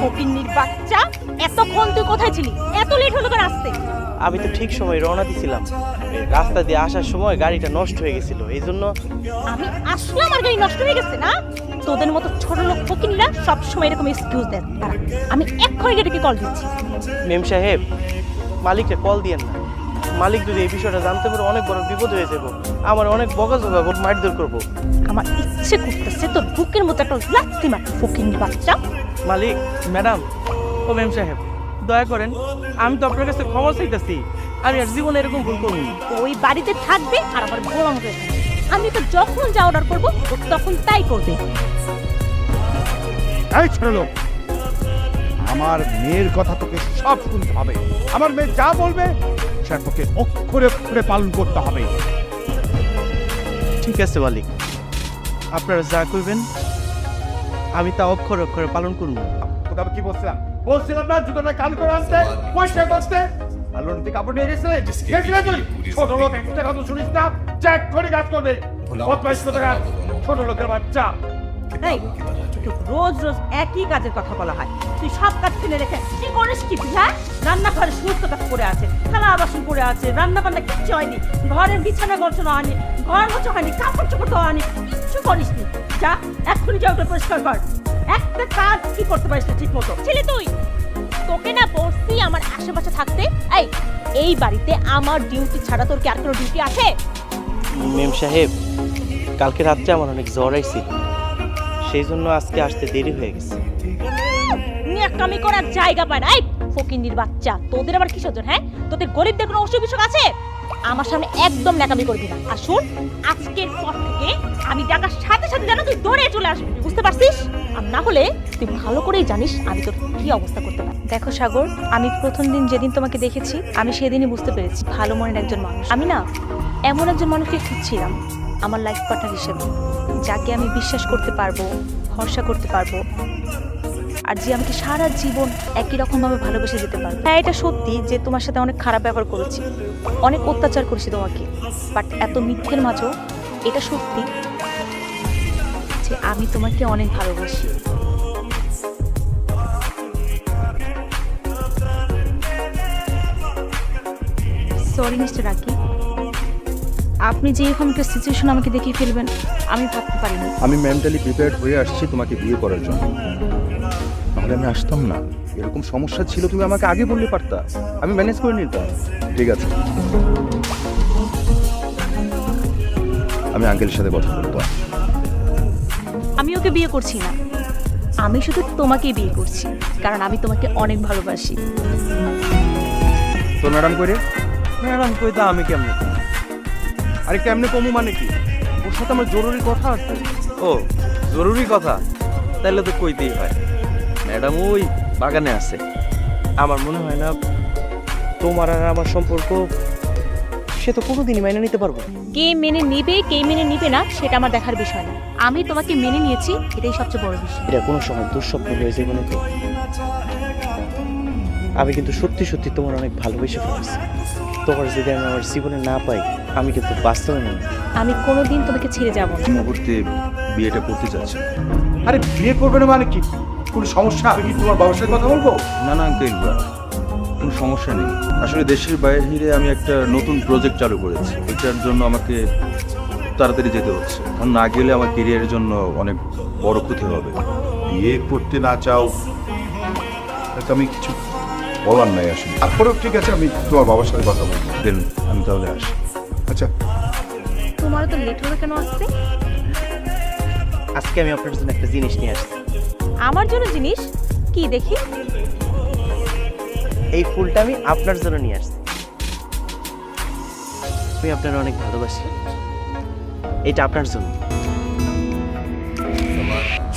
ফকিন্নির বাচ্চা এতক্ষণ তুই কোথায় ছিলি? এত লেট হলো কেন আসতে। আমি তো ঠিক সময় রওনা দিছিলাম। রাস্তা দিয়ে আসার সময় গাড়িটা নষ্ট হয়ে গেছিল এই জন্য আমি আসলাম আর গাড়ি নষ্ট হয়ে গেছে না? তোদের মতো ছোট লোক ফকিনরা সবসময় এরকম এক্সকিউজ দেন আমি এক্ষুনি গেটকে কল দিচ্ছি। মেম সাহেব মালিককে কল দিয়েন না। মালিক যদি এই বিষয়টা জানতে পারে অনেক বড় বিপদ হয়ে যাব। আমার অনেক বকাঝকা মারধর করব। আমার ইচ্ছে করতেছে তোর বুকের মতো একটা লাত্তি মার বাচ্চা। মালিক ম্যাডাম ও ম্যাম সাহেব দয়া করেন আমি তো আপনার কাছে ক্ষমা চাইতেছি। আমি আর জীবনে এরকম ভুল করব ওই বাড়িতে থাকবে আর আমার গোলাম হয়ে থাকবে আমি তো যখন যা অর্ডার করব ও তখন তাই করবে। এই ছোট লোক আমার মেয়ের কথা তোকে সব শুনতে হবে। আমার মেয়ে যা বলবে তোকে অক্ষরে অক্ষরে পালন করতে হবে। ঠিক আছে মালিক। আপনারা যা করবেন আমি তা অক্ষর অক্ষরে পালন করব। তোকে কি বলছিলাম? বলছিলাম না জুতোটা কান করে আনতে পয়সা করতে। লোনটি কাপড় নিয়ে গেছে। গেছিলে তুই? ছোট লোক একটা কথা শুনিস না? চেক করে কাজ করবে। বদমাইশ কোথাকার ছোট লোকের বাচ্চা। এই তোকে রোজ রোজ একই কাজের কথা বলা হয়। তুই সব কাজ ফেলে রেখে কি করিস কি তুই হ্যাঁ? রান্নাঘরে সমস্ত কাজ পড়ে আছে থালা বাসন পড়ে আছে রান্না বান্না কিচ্ছু হয়নি ঘরের বিছানা গছানো হয়নি ঘর মোছা হয়নি কাপড় চোপড় ধোয়া হয়নি কিচ্ছু করিস নি। যা এক্ষুনি যা ওটা পরিষ্কার কর। একটা কাজ কি করতে পারিস না ঠিক মতো ছেলে তুই তোকে না বলছি আমার আশেপাশে থাকতে। এই এই বাড়িতে আমার ডিউটি ছাড়া তোর কি আর কোনো ডিউটি আছে? মেম সাহেব কালকে রাত্রে আমার অনেক জ্বর আইছিল সেই জন্য আজকে আসতে দেরি হয়ে গেছে। ন্যাকামি করার জায়গা পায় না। এই ফকিন্দির বাচ্চা তোদের আবার কিসের জন্য হ্যাঁ? তোদের গরিবদের কোনো অসুখ বিসুখ আছে? আমার সামনে একদম ন্যাকামি করবি না। আর শোন আজকের পর থেকে আমি ডাকার সাথে সাথে যেন তুই দৌড়ে চলে আসবি। বুঝতে পারছিস? আর না হলে তুই ভালো করেই জানিস আমি তোর কি অবস্থা করতে পারি। দেখো সাগর আমি প্রথম দিন যেদিন তোমাকে দেখেছি আমি সেদিনই বুঝতে পেরেছি ভালো মনের একজন মানুষ। আমি না এমন একজন মানুষকে খুঁজছিলাম। আমার লাইফ পার্টনার হিসেবে, যাকে আমি বিশ্বাস করতে পারব, ভরসা করতে পারব, আর যে আমাকে সারা জীবন একই রকমভাবে ভালোবেসে যেতে পারবে। হ্যাঁ এটা সত্যি যে তোমার সাথে অনেক খারাপ ব্যবহার করেছি, অনেক অত্যাচার করেছি তোমাকে বাট এত মিথ্যের মাঝেও এটা সত্যি যে আমি তোমাকে অনেক ভালোবাসি। সরি মিস্টার রাকি আপনি যে এরকম একটা সিচুয়েশন আমাকে দেখিয়ে ফেলবেন আমি ভাবতে পারিনি। আমি মেন্টালি প্রিপেয়ার্ড হয়ে আসছি তোমাকে বিয়ে করার জন্য। নাহলে আমি আসতাম না। এরকম সমস্যা ছিল তুমি আমাকে আগে বললে পারতা। আমি ম্যানেজ করে নিতাম। ঠিক আছে। আমি আঙ্কেলের সাথে কথা বলব। আমি ওকে বিয়ে করছি না। আমি শুধু তোমাকেই বিয়ে করছি কারণ আমি তোমাকে অনেক ভালোবাসি। তো ম্যাডাম করে ম্যাডাম কই তা আমি কেমন আরে কেমনে কমু মানে কি? ওর সাথে আমার জরুরি কথা আছে। ও জরুরি কথা? তাহলে তো কইতেই হয়। ম্যাডাম ওই বাগানে আছে। আমার মনে হয় না তোমার আর আমার সম্পর্ক সে তো কোনোদিনই মেনে নিতে পারব না। কে মেনে নিবে কে মেনে নিবে না সেটা আমার দেখার বিষয় না। আমি তোমাকে মেনে নিয়েছি এটাই সবচেয়ে বড় বিষয়। এটা কোনো সময় দুঃস্বপ্ন হয়ে যাবে না তো আমি কিন্তু সত্যি সত্যি তোমার অনেক ভালোবেসে ফেলেছি। তোমার যদি আমি আমার জীবনে না পাই আমি কিন্তু বাস্তবে নই। আমি কোনোদিন তোমাকে ছেড়ে যাব না। মুহূর্তে বিয়েটা করতে চাচ্ছি আরে বিয়ে করবে না মানে কি? কোনো সমস্যা? আমি কি তোমার বাবার সাথে কথা বলব? না না আঙ্কেল কোনো সমস্যা নেই। আসলে দেশের বাইরে আমি একটা নতুন প্রজেক্ট চালু করেছি। এটার জন্য আমাকে তাড়াতাড়ি যেতে হচ্ছে। কারণ না গেলে আমার কেরিয়ারের জন্য অনেক বড় ক্ষতি হবে। বিয়ে করতে না চাও? আমি কিছু বলার নাই আসলে। তারপরেও ঠিক আছে আমি তোমার বাবার সাথে কথা বলব দেন আমি তাহলে আসি। আচ্ছা। তোমারও তো লেট হবে কেন আসতে আজকে আমি আপনার জন্য একটা জিনিস নিয়ে আসছি। আমার জন্য জিনিস? কি দেখি। এই ফুলটা আমি আপনার জন্য নিয়ে আসছি। আমি আপনার অনেক ভালোবাসি। এটা আপনার জন্য।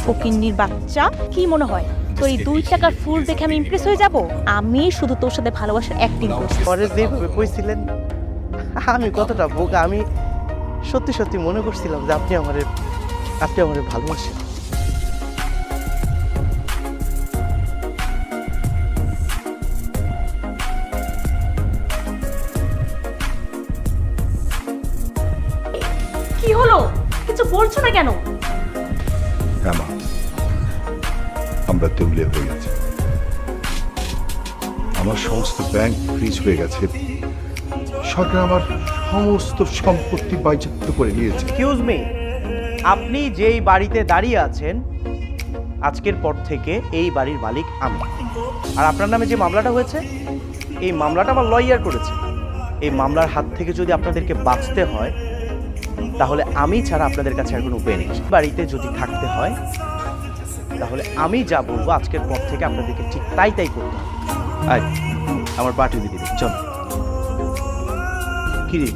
ফকিন্নির বাচ্চা? কি মনে হয়? তোর এই দুই টাকার ফুল দেখে আমি ইমপ্রেস হয়ে যাব? আমি শুধু তোর সাথে ভালোবাসার অ্যাক্টিং করছি। পরে যেভাবে কইছিলেন আমি কতটা বোকা আমি সত্যি সত্যি মনে করছিলাম যে আপনি আমারে আপনি আমারে ভালোবাসেন। কি হলো? কিছু বলছো না কেন? হ্যাঁ মা আমরা দেউলিয়া হয়ে গেছি। আমার সমস্ত ব্যাংক ফ্রিজ হয়ে গেছে। সরকার আমার সমস্ত সম্পত্তি বাজেয়াপ্ত করে নিয়েছে। এক্সকিউজ মি আপনি যেই বাড়িতে দাঁড়িয়ে আছেন, আজকের পর থেকে এই বাড়ির মালিক আমি। আর আপনার নামে যে মামলাটা হয়েছে, এই মামলাটা আমার লয়ার করেছে। এই মামলার হাত থেকে যদি আপনাদেরকে বাঁচতে হয়, তাহলে আমি ছাড়া আপনাদের কাছে আর কোনো উপায় নেই বাড়িতে যদি থাকতে হয় তাহলে আমি যা বলব আজকের পর থেকে আপনাদেরকে ঠিক তাই তাই করতে হবে। আয় আমার পার্টি দিদি চল। কি রে?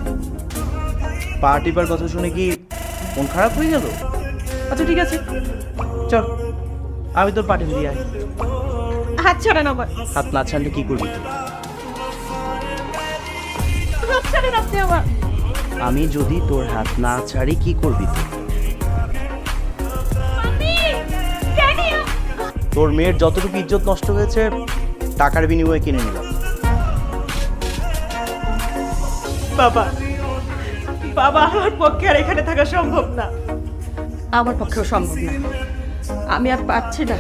পা টিপার কথা শুনে কি মন খারাপ হয়ে গেল? আচ্ছা ঠিক আছে। চল আমি তোর পার্টি দিয়ে আয়। হাত ছাড়েন আমার। হাত না ছাড়লে কি করবি তুই? হাত ছাড়েন আপনি আমার। আমি যদি তোর হাত না ছাড়ি কি করবি তুই? তোর মেয়ের যতটুকু ইজ্জত নষ্ট হয়েছে টাকার বিনিময়ে কিনে নিলাম। বাবা বাবা আমার পক্ষে আর এখানে থাকা সম্ভব না। আমার পক্ষেও সম্ভব না। আমি আর পারছি না।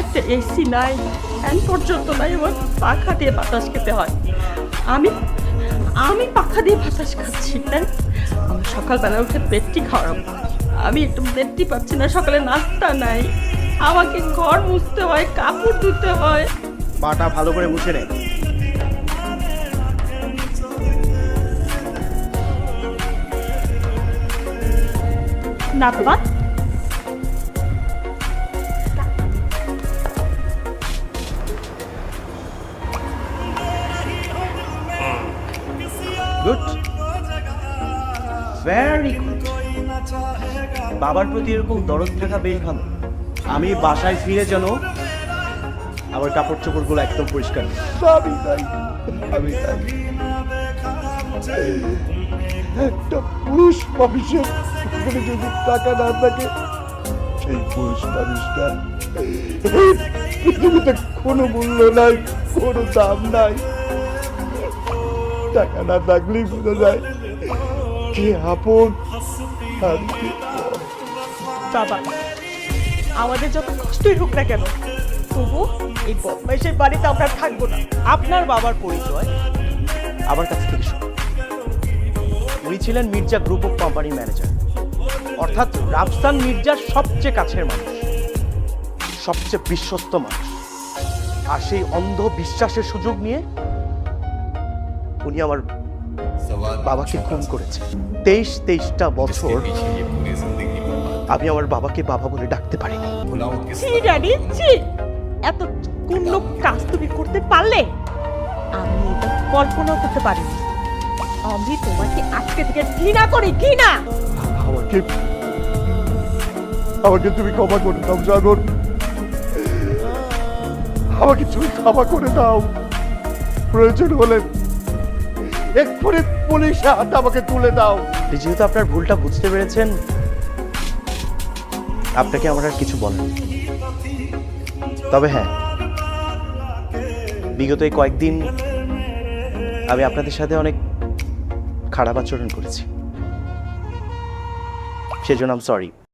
একটা এসি নাই ফ্যান পর্যন্ত নাই আমার পাখা দিয়ে বাতাস খেতে হয়। আমি আমি পাখা দিয়ে বাতাস খাচ্ছি হ্যাঁ আমার সকালবেলা উঠে পেটটি খাওয়ার আমি একটু পেটটি পাচ্ছি না সকালে নাস্তা নাই। আমাকে ঘর মুছতে হয় কাপড় ধুতে হয়। পাটা ভালো করে মুছে নে। না বাবা। গুড ভেরি গুড বাবার প্রতি এরকম দরদ থাকা বেশ ভালো। আমি বাসায় ফিরে যেন আমার কাপড় চোপড়গুলো একদম পরিষ্কার। আমি তাই আমি তাই। একটা পুরুষ মানুষের যদি টাকা না থাকে সেই পুরুষ মানুষটা পৃথিবীতে কোনো মূল্য নাই কোনো দাম নাই। টাকা না থাকলেই বোঝা যায় কে আপন আর কে বাবা আমাদের যত কষ্টই হোক না কেন, তবু এই বদমাইশের বাড়িতে আমরা থাকব না। আপনার বাবার পরিচয় আমার কাছ থেকে উনি ছিলেন মির্জা গ্রুপ অফ কোম্পানির ম্যানেজার। অর্থাৎ রাফসান মির্জার সবচেয়ে কাছের মানুষ, সবচেয়ে বিশ্বস্ত মানুষ। আর সেই অন্ধ বিশ্বাসের সুযোগ নিয়ে উনি আমার বাবাকে খুন করেছে। তেইশ তেইশটা বছর আমি আমার বাবাকে বাবা বলে ডাকতে পারিনি। ছি ড্যাডি ছি। এত কুণ্ড কাজ তুমি করতে পারলে? আমি এটা কল্পনাও করতে পারিনি। আমি তোমাকে আজকে থেকে ঘৃণা করি ঘৃণা! আমাকে আমাকে তুমি ক্ষমা করে দাও জাগর আমাকে তুমি ক্ষমা করে দাও। প্রয়োজন হলে এক্ষুনি পুলিশে হাত আমাকে তুলে দাও। আপনি যেহেতু আপনার ভুলটা বুঝতে পেরেছেন আপনাকে আমার আর কিছু বলেন তবে হ্যাঁ বিগত এই কয়েকদিন আমি আপনাদের সাথে অনেক খারাপ আচরণ করেছি। সেজন্য আম সরি